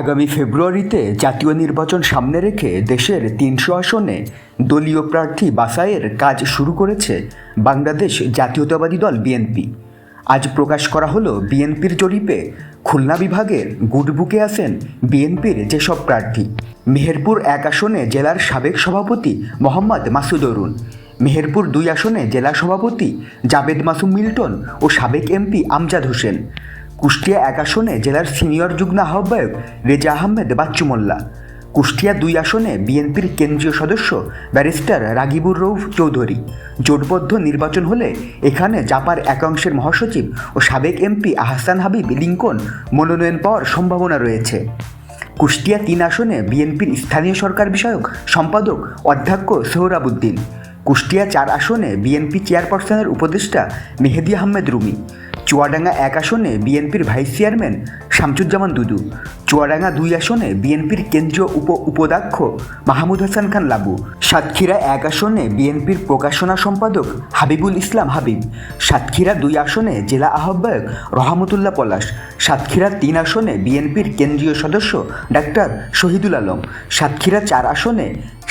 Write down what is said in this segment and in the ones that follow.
আগামী ফেব্রুয়ারিতে জাতীয় নির্বাচন সামনে রেখে দেশের তিনশো আসনে দলীয় প্রার্থী বাছাইয়ের কাজ শুরু করেছে বাংলাদেশ জাতীয়তাবাদী দল বিএনপি। আজ প্রকাশ করা হলো বিএনপির জরিপে খুলনা বিভাগের গুডবুকে আছেন বিএনপির যেসব প্রার্থী। মেহেরপুর এক আসনে জেলার সাবেক সভাপতি মোহাম্মদ মাসুদ অরুণ মেহেরপুর দুই আসনে জেলা সভাপতি জাবেদ মাসুম মিল্টন ও সাবেক এমপি আমজাদ হোসেন। কুষ্টিয়া এক আসনে জেলার সিনিয়র যুগ্ম আহ্বায়ক রেজা আহমেদ বাচ্চু মোল্লা কুষ্টিয়া দুই আসনে বিএনপির কেন্দ্রীয় সদস্য ব্যারিস্টার রাগিবুর রৌফ চৌধুরী। জোটবদ্ধ নির্বাচন হলে এখানে জাপার একাংশের মহাসচিব ও সাবেক এমপি আহসান হাবিব লিঙ্কন মনোনয়ন পাওয়ার সম্ভাবনা রয়েছে। কুষ্টিয়া তিন আসনে বিএনপির স্থানীয় সরকার বিষয়ক সম্পাদক অধ্যক্ষ সোহরাবুদ্দিন। কুষ্টিয়া চার আসনে বিএনপি চেয়ারপারসনের উপদেষ্টা মেহেদি আহমেদ রুমি। চুয়াডাঙ্গা এক আসনে বিএনপির ভাইস চেয়ারম্যান শামসুজ্জামান দুদু, চুয়াডাঙ্গা দুই আসনে বিএনপির কেন্দ্রীয় উপ উপাধ্যক্ষ মাহমুদ হাসান খান লাবু, সাতক্ষীরা এক আসনে বিএনপির প্রকাশনা সম্পাদক হাবিবুল ইসলাম হাবিব, সাতক্ষীরা দুই আসনে জেলা আহ্বায়ক রহমতুল্লাহ পলাশ, সাতক্ষীরা তিন আসনে বিএনপির কেন্দ্রীয় সদস্য ডাক্তার শহীদুল আলম, সাতক্ষীরা চার আসনে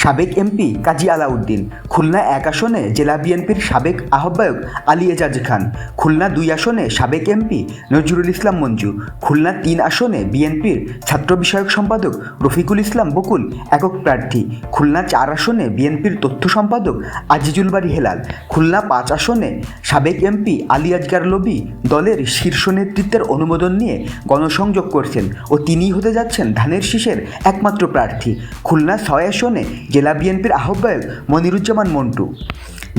সাবেক এমপি কাজী আলাউদ্দিন, খুলনা এক আসনে জেলা বিএনপির সাবেক আহ্বায়ক আলী এজাজ খান, খুলনা দুই আসনে সাবেক এমপি নজরুল ইসলাম মঞ্জু, খুলনা তিন আসনে বিএনপির ছাত্র বিষয়ক সম্পাদক রফিকুল ইসলাম বকুল একক প্রার্থী, খুলনা চার আসনে বিএনপির তথ্য সম্পাদক আজিজুল বাড়ি হেলাল, খুলনা পাঁচ আসনে সাবেক এমপি আলী আজগার লবি দলের শীর্ষ নেতৃত্বের অনুমোদন নিয়ে গণসংযোগ করছেন ও তিনিই হতে যাচ্ছেন ধানের শীষের একমাত্র প্রার্থী, খুলনা ছয় আসনে জেলা বিএনপির আহ্বায়ক মনিরুজ্জামান মন্টু।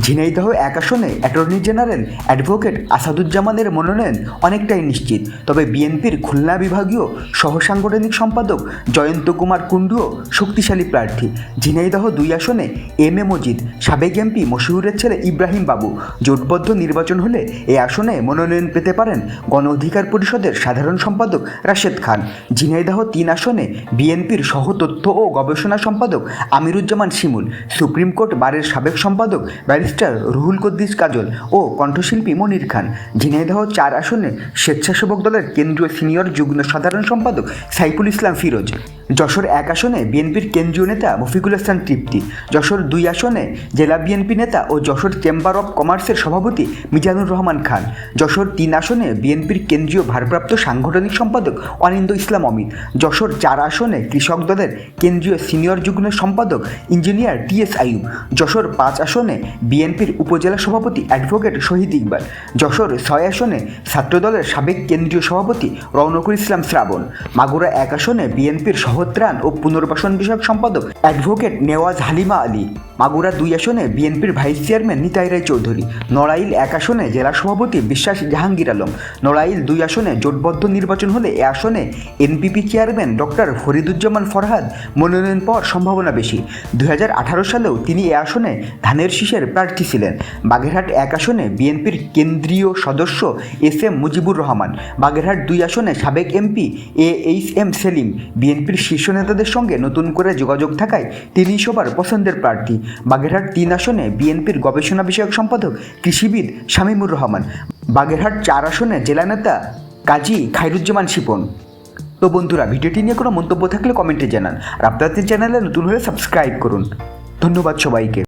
ঝিনাইদহ এক আসনে অ্যাটর্নি জেনারেল অ্যাডভোকেট আসাদুজ্জামানের মনোনয়ন অনেকটাই নিশ্চিত। তবে বিএনপির খুলনা বিভাগীয় সহসাংগঠনিক সম্পাদক জয়ন্ত কুমার কুণ্ডুও শক্তিশালী প্রার্থী। ঝিনাইদহ দুই আসনে এম এ মজিদ, সাবেক এমপি মশিউরের ছেলে ইব্রাহিম বাবু। জোটবদ্ধ নির্বাচন হলে এ আসনে মনোনয়ন পেতে পারেন গণ অধিকার পরিষদের সাধারণ সম্পাদক রাশেদ খান। ঝিনাইদহ তিন আসনে বিএনপির সহ তথ্য ও গবেষণা সম্পাদক আমিরুজ্জামান শিমুল। সুপ্রিম কোর্ট বারের সাবেক সম্পাদক ব্যারিস্টার রুহুল কদ্দিস কাজল ও কণ্ঠশিল্পী মনির খান। ঝিনাইদহ চার আসনে স্বেচ্ছাসেবক দলের কেন্দ্রীয় সিনিয়র যুগ্ম সাধারণ সম্পাদক সাইফুল ইসলাম ফিরোজ। যশোর এক আসনে বিএনপির কেন্দ্রীয় নেতা মফিকুল হাসান তৃপ্তি, যশোর দুই আসনে জেলা বিএনপি নেতা ও যশোর চেম্বার অব কমার্সের সভাপতি মিজানুর রহমান খান, যশোর তিন আসনে বিএনপির কেন্দ্রীয় ভারপ্রাপ্ত সাংগঠনিক সম্পাদক অনিন্দ ইসলাম অমিত, যশোর চার আসনে কৃষক দলের কেন্দ্রীয় সিনিয়র যুগ্ম সম্পাদক engineer T S Ayub, Jessore পাঁচ আসনে বিএনপির উপজেলা সভাপতি অ্যাডভোকেট শহীদ ইকবাল, যশোর ছয় আসনে ছাত্রদলের সাবেক কেন্দ্রীয় সভাপতি রৌনকুল ইসলাম শ্রাবণ, মাগুরা এক আসনে বিএনপির সহত্রাণ ও পুনর্বাসন বিষয়ক সম্পাদক অ্যাডভোকেট নেওয়াজ হালিমা আলী। মাগুরা দুই আসনে বিএনপির ভাইস চেয়ারম্যান নিতাই রায় চৌধুরী। নড়াইল এক আসনে জেলা সভাপতি বিশ্বাস জাহাঙ্গীর আলম। নড়াইল দুই আসনে জোটবদ্ধ নির্বাচন হলে এ আসনে NPP chairman doctor Fariduzzaman Farhad মনোনয়ন পাওয়ার সম্ভাবনা বেশি। দু হাজার আঠারো সালেও তিনি এ আসনে ধানের শীষের প্রার্থী ছিলেন। বাগেরহাট এক আসনে বিএনপির কেন্দ্রীয় সদস্য এস এম মুজিবুর রহমান। বাগেরহাট দুই আসনে সাবেক MP A H M Selim. বিএনপির শীর্ষ নেতাদের সঙ্গে নতুন করে যোগাযোগ থাকায় তিনি সবার পছন্দের প্রার্থী। বাগেরহাট তিন আসনে বিএনপির গবেষণা বিষয়ক সম্পাদক কৃষিবিদ শামীমুর রহমান। বাগেরহাট চার আসনে জেলা নেতা কাজী খাইরুজ্জামান শিপন। তো বন্ধুরা, ভিডিওটি নিয়ে কোনো মন্তব্য থাকলে কমেন্টে জানান। আর আপনাদের চ্যানেলে নতুন হলে সাবস্ক্রাইব করুন। ধন্যবাদ সবাইকে।